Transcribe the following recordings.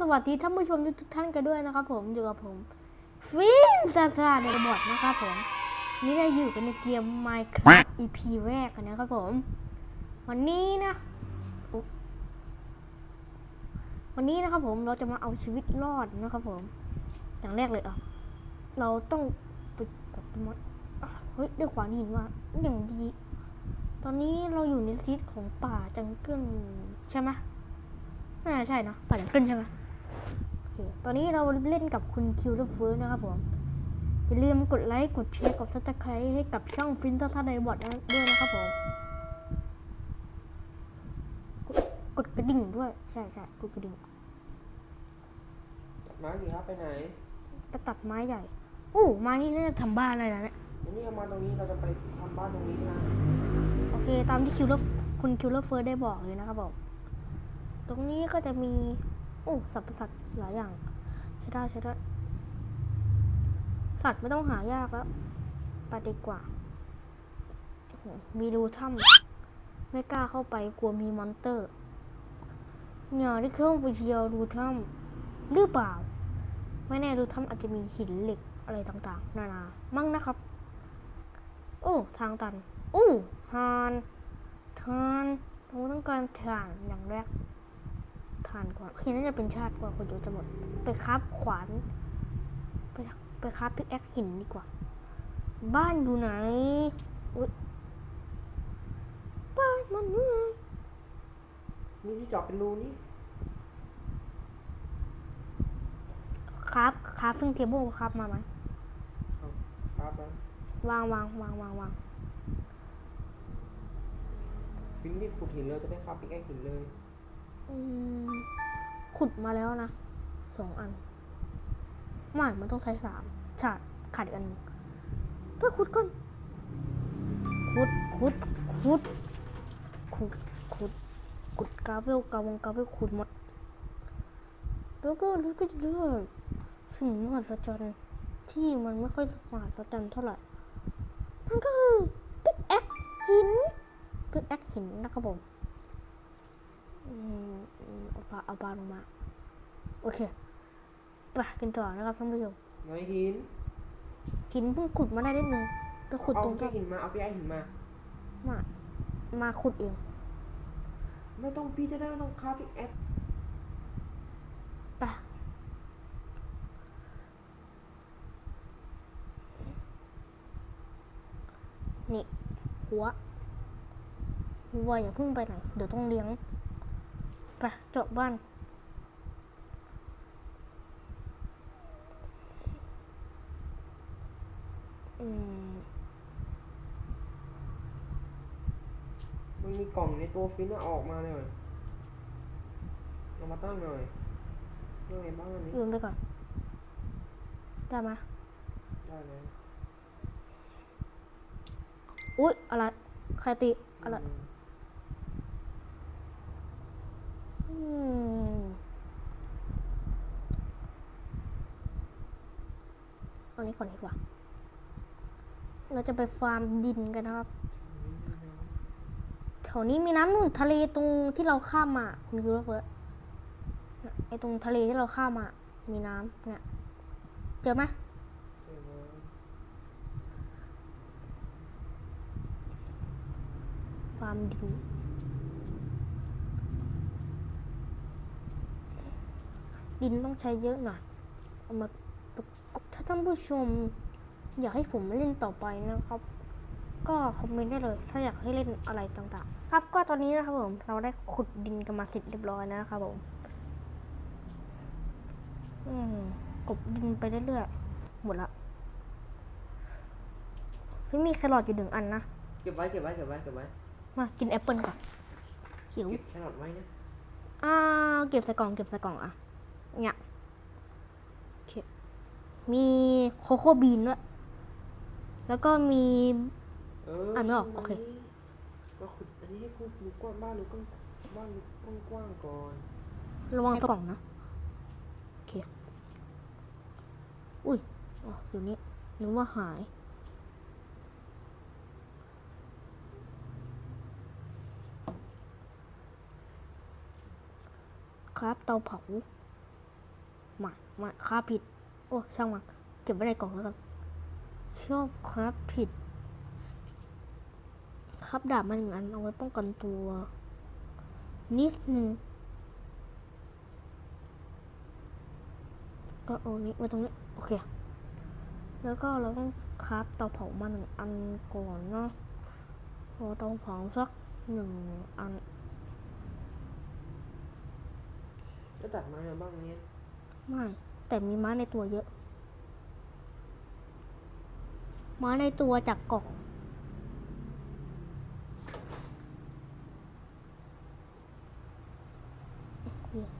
สวัสดีท่านผู้ชมทุกท่านกันด้วยนะครับผมอยู่กับผมฟินซาซาในบอดนะครับผมนี่เราอยู่กันในเกม Minecraft EP แรกกันนะครับผม วันนี้นะ วันนี้นะครับผมเราจะมาเอาชีวิตรอดนะครับผม อย่างแรกเลยอะเราต้องไปกดมดอะเฮ้ยด้วยขวานหินว่าอย่างดี ตอนนี้เราอยู่ในซีดของป่าจังเกิลใช่ไหมน่าใช่นะป่าจังเกิลใช่ไหม คตอนนี้เราเล่นกับคุณคิวเลอร์เฟิร์นะครับผม อย่าลืมกดไลค์ กดแชร์ กดซับสไครต์ให้กับช่องฟินทัศน์ในบอดด้วยนะครับผมกดกดกระดิ่งด้วย ใช่ใช่กดกระดิ่งมาสิครับไปไหนไปตัดไม้ใหญ่ อู้ไม้นี่น่าจะทำบ้านอะไรนะเนี่ยวันนี้เรามาตรงนี้เราจะไปทำบ้านตรงนี้นะโอเค ตามที่คิวเลอร์คุณคิวเลอร์เฟิร์ได้บอกเลยนะครับผม ตรงนี้ก็จะมี โอ้สัตว์ประสัตว์ หลายอย่าง ใช้ได้ใช้ได้ สัตว์ไม่ต้องหายากแล้วไปดีกว่า มีรูถ้ำไม่กล้าเข้าไปกลัวมีมอนเตอร์อย่าได้เข้าไปเชียวรูถ้ำหรือเปล่า ไม่แน่รูถ้ำอาจจะมีหินเหล็กอะไรต่างๆ นานามั่งนะครับ โอ้ ทางตัน อู้ทานทานเราต้องการถ่านอย่างแรก ทานก่อนคือน่าจะเป็นชาติกว่าคนจะหมด ไปคราบขวาน ไปไปคราบพิกแอคหินดีกว่า บ้านอยู่ไหนอุ๊ยบ้านมันอยู่ไหนนี่ที่เจาะเป็นรูนี่ครับครับซึ่งเทเบิลครับมาไหมเอาครับนะวางวางวางวางวางฟินรีบขุดหินเลยจะได้ครับปิกแอคหินเลย อืม ขุดมาแล้วนะสองอันไม่มันต้องใช้สามชาดขาดอีกอันเพื่อขุดก่อนขุดขุดขุดขุดขุดขุดกาเวลกาวงกาเวลขุดหมดแล้วก็แล้วก็เจอสิ่งมหัศจรรย์ที่มันไม่ค่อยมหัศจรรย์เท่าไหร่มันก็คือปิกแอคหินปิกแอคหินนะครับผมอืมาปลาเอาปลาลงมา โอเคไปกันต่อนะครับท่านผู้ชมไงหินหินเพิ่งขุดมาได้นิดนึงไปขุดเอาตรงแค่เจ้าหินมาเอาปิกแอคหินมา มา มาขุดเอง ไม่ต้องพี่จะได้ไม่ต้องครับปิกแอคไปนี่ หัว หัวอย่าเพิ่งไปไหน เดี๋ยวต้องเลี้ยง ไปเจาะบ้านอืมมันมีกล่องในตัวฟินน่ะออกมาเลยหน่อยเอามาตั้งหน่อยเรื่องไงบ้างอันนี้ยืมไปก่อนได้ไหมได้เลย อุ๊ยอะไรใครตีอะไร อืม อืม เอานี้ก่อนดีกว่า เราจะไปฟาร์มดินกันนะครับ แถวนี้มีน้ำนู่นทะเลตรงที่เราข้ามมาคุณคือว่าเฟิร์สน่ะไอตรงทะเลที่เราข้ามมา มีน้ำเนี่ย เจอไหมฟาร์มดิน ดินต้องใช้เยอะหน่อยเอามาประกบถ้าท่านผู้ชมอยากให้ผมเล่นต่อไปนะครับ ก็คอมเมนต์ได้เลย ถ้าอยากให้เล่นอะไรต่างๆ ครับก็ตอนนี้นะครับผมเราได้ขุดดินกันมาเสร็จเรียบร้อยแล้วนะครับผมอืมกบดินไปเรื่อยๆหมดละฟิมีแครอทอยู่หนึ่งอันนะเก็บไว้เก็บไว้เก็บไว้เก็บไว้มากินแอปเปิลก่อนหิวเก็บแครอทไว้นะอ่าเก็บใส่กล่องเก็บใส่กล่องอะ เนี่ยโอเคมีโคโค่บีนด้วย แล้วก็มี เอออ่านไม่ออกโอเค ก็ขุดอันนี้ให้ขุดรูกว้างบ้านรูกว้างบ้านรูกว้างๆก่อน ระวังใส่กล่องนะ โอเค อุ้ยอ๋ออยู่นี่นึกว่าหาย ครับเตาเผาไม่ไม่ค่าผิด โอ้ช่างมันเก็บไว้ในกล่องแล้วกันชอบครับผิด ครับดาบมาหนึ่งอันเอาไว้ป้องกันตัว นิดนึงก็เอานี้ไว้ตรงนี้ โอเค แล้วก็เราต้องคราฟเตาเผามาหนึ่งอันก่อนเนาะพอเตาเผาสักหนึ่งอัน ก็ตัดไม้มาบ้างเนี้ย ไม่ แต่มีม้าในตัวเยอะ ม้าในตัวจากกล่อง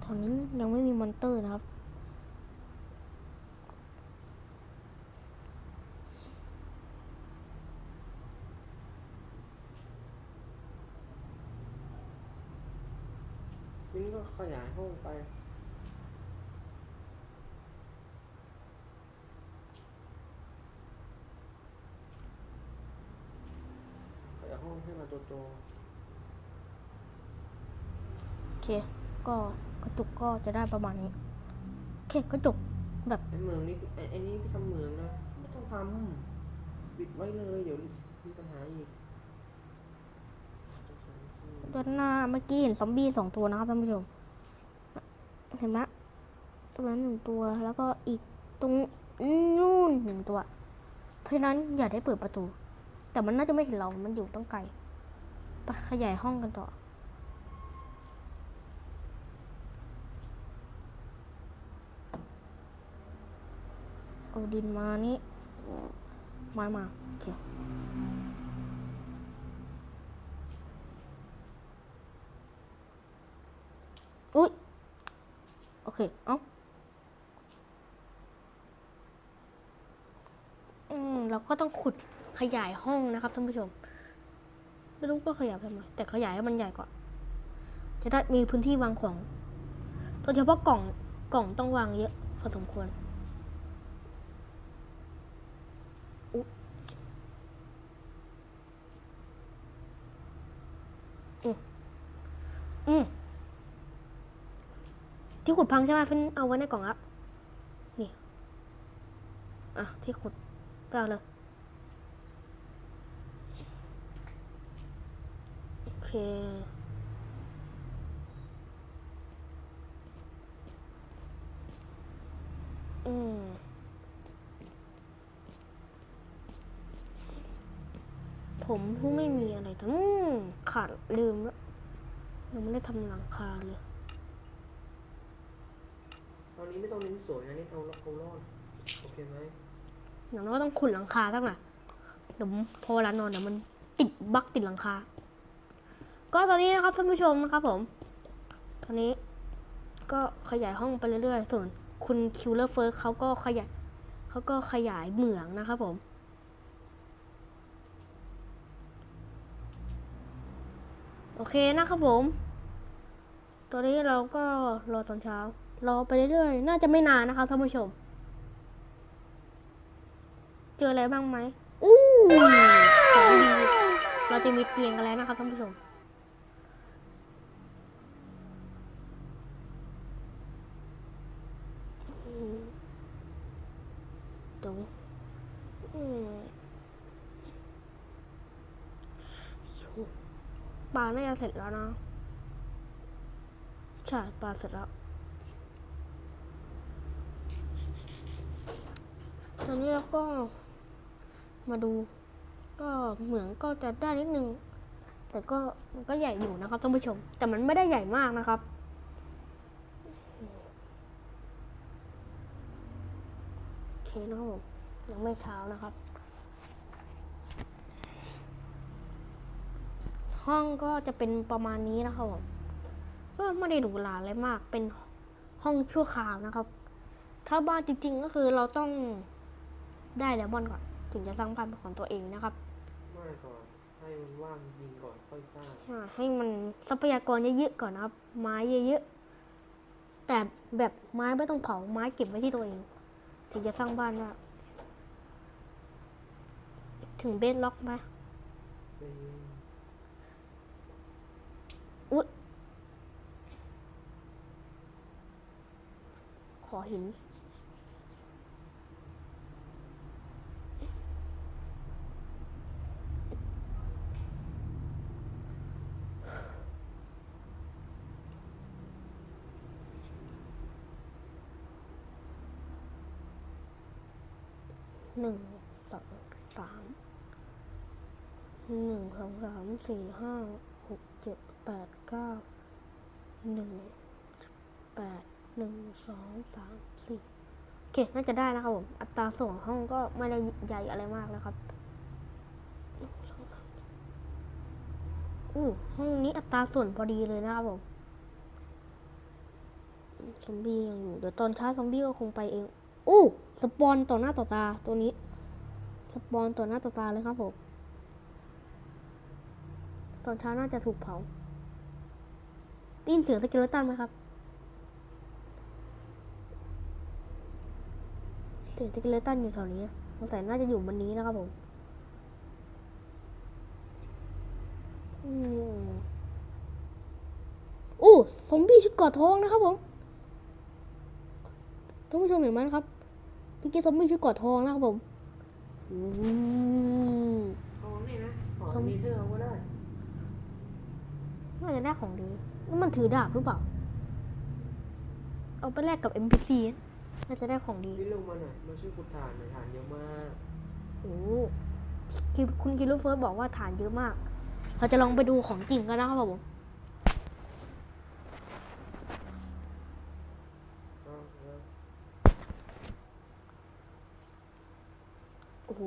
แถวนี้ยังไม่มีมอนเตอร์นะครับฟินก็ขยายห้องไป ขยายห้องให้ มาโตโตโอเค ก็กระจุกก็จะได้ประมาณนี้โอเคกระจุกแบบไอ้เมืองนี่ไอ้ไอ้นี่พี่ทำเมืองนะ ไม่ต้องทำปิดไว้เลย เดี๋ยวมีปัญหาอีกสองสามสี่ด้านหน้าเมื่อกี้เห็นซอมบี้สองตัวนะครับท่านผู้ชม เห็นไหมตรงนั้นหนึ่งตัวแล้วก็อีกตรงนู่นหนึ่งตัว เพราะฉะนั้นอย่าได้เปิดประตู แต่มันน่าจะไม่เห็นเรา มันอยู่ตั้งไกล ไปขยายห้องกันต่อ เอาดินมานี่ไม้มาโอเคอุ้ยโอเค เอ้าอืมเราก็ต้องขุดขยายห้องนะครับท่านผู้ชม ไม่รู้ว่าขยายไปทำไมแต่ขยายให้มันใหญ่ก่อน จะได้มีพื้นที่วางของโดยเฉพาะกล่องกล่องต้องวางเยอะพอสมควรอืมอืมที่ขุดพังใช่ไหมฟินเอาไว้ในกล่องละนี่ อะ ที่ขุดไปเอาเลย อเคอืม ผมเพิ่งไม่มีอะไรทั้งขาดลืมแล้วยังไม่ได้ทำหลังคาเลย ตอนนี้ไม่ต้องเน้นสวยนะนี่เอาเอารอดโอเคไหมอย่างน้อยก็ต้องขุดหลังคาสักหน่อยเดี๋ยวพอเวลานอนเดี๋ยวมันติดบั๊กติดหลังคา ก็ตอนนี้นะครับท่านผู้ชมนะครับผม ตอนนี้ ก็ขยายห้องไปเรื่อยๆ ส่วนคุณคิวเลอร์เฟิร์สเขาก็ขยายเขาก็ขยายเหมืองนะครับผมโอเคนะครับผม ตอนนี้เราก็รอตอนเช้า รอไปเรื่อยๆ น่าจะไม่นานนะครับท่านผู้ชม เจออะไรบ้างไหมอู้เราจะมีเตียงกันแล้วนะครับท่านผู้ชม อืมตรงอืม ปลาน่าจะเสร็จแล้วนะใช่ปลาเสร็จแล้ว ตอนนี้เราก็มาดู ก็เหมืองก็จะได้นิดนึง แต่ก็มันก็ใหญ่อยู่นะครับท่านผู้ชม แต่มันไม่ได้ใหญ่มากนะครับโอเคนะครับผมยังไม่เช้านะครับ ห้องก็จะเป็นประมาณนี้นะครับผมก็ไม่ได้หรูหราอะไรมาก เป็นห้องชั่วคราวนะครับ ถ้าบ้านจริง ๆ ก็คือเราต้องได้เลมอนก่อน ถึงจะสร้างบ้านเป็นของตัวเองนะครับไม่ก่อนให้มันว่างยิงก่อนค่อยสร้าง อ่าให้มันทรัพยากรเยอะๆก่อนนะครับ ไม้เยอะๆแต่แบบไม้ไม่ต้องเผาไม้เก็บไว้ที่ตัวเอง ถึงจะสร้างบ้านได้ถึงเบสล็อกไหม เป็น อุ๊ยขอหิน หนึ่งสองสามหนึ่งสองสามสี่ห้าหกเจ็ด แปดเก้าหนึ่งแปดหนึ่งสองสามสี่โอเค น่าจะได้นะครับผม อัตราส่วนห้องก็ไม่ได้ใหญ่อะไรมากนะครับอู้ห้องนี้อัตราส่วนพอดีเลยนะครับผมซอมบี้ยังอยู่ เดี๋ยวตอนเช้าซอมบี้ก็คงไปเอง อู้สปอนต่อหน้าต่อตาตัวนี้ สปอนต่อหน้าต่อตาเลยครับผม ตอนเช้าน่าจะถูกเผา ได้ยินเสียงสเกิลตันไหมครับ เสียงสเกิลตันอยู่แถวนี้สงสัยน่าจะอยู่บนนี้นะครับผมอืมอู้ซอมบี้ชุดเกอดทองนะครับผมท่านผู้ชมเห็นไหมนะครับพี่เกซอมบี้ชุดเกอดทองนะครับผมอืมเอานี่นะขอส้มมีเธอเอาก็ได้น่าจะได้ของดี แล้วมันถือดาบหรือเปล่า เอาไปแลกกับ NPC น่าจะได้ของดีพี่ลงมาหน่อยมาช่วยขุดฐานหน่อยฐานเยอะมากโอ้คิคุณคิโลเฟิร์สบอกว่าฐานเยอะมาก เราจะลองไปดูของจริงกันนะครับผมเอาเอาโอ้โห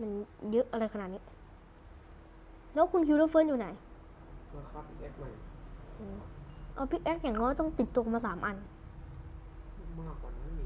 มันเยอะอะไรขนาดนี้ แล้วคุณคิโลเฟิร์สอยู่ไหนมาครับอีกแอดใหม่ เอาพิกแอคอย่างน้อยต้องติดตัวมาสามอัน มากกว่านั้นอี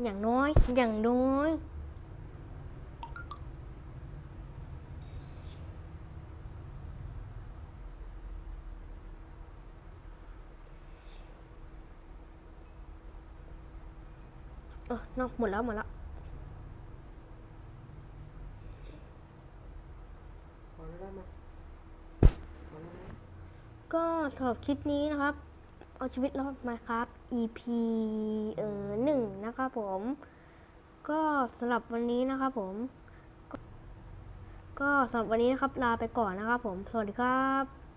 กอย่างน้อย อย่างน้อย เออนอกหมดแล้วหมดแล้ว พอแล้วได้ไหมพอแล้วนะ ก็สำหรับคลิปนี้นะครับ เอาชีวิตรอดมาครับ EP เอ่อหนึ่งนะครับผม ก็สำหรับวันนี้นะครับผม ก็ก็สำหรับวันนี้นะครับลาไปก่อนนะครับผม สวัสดีครับ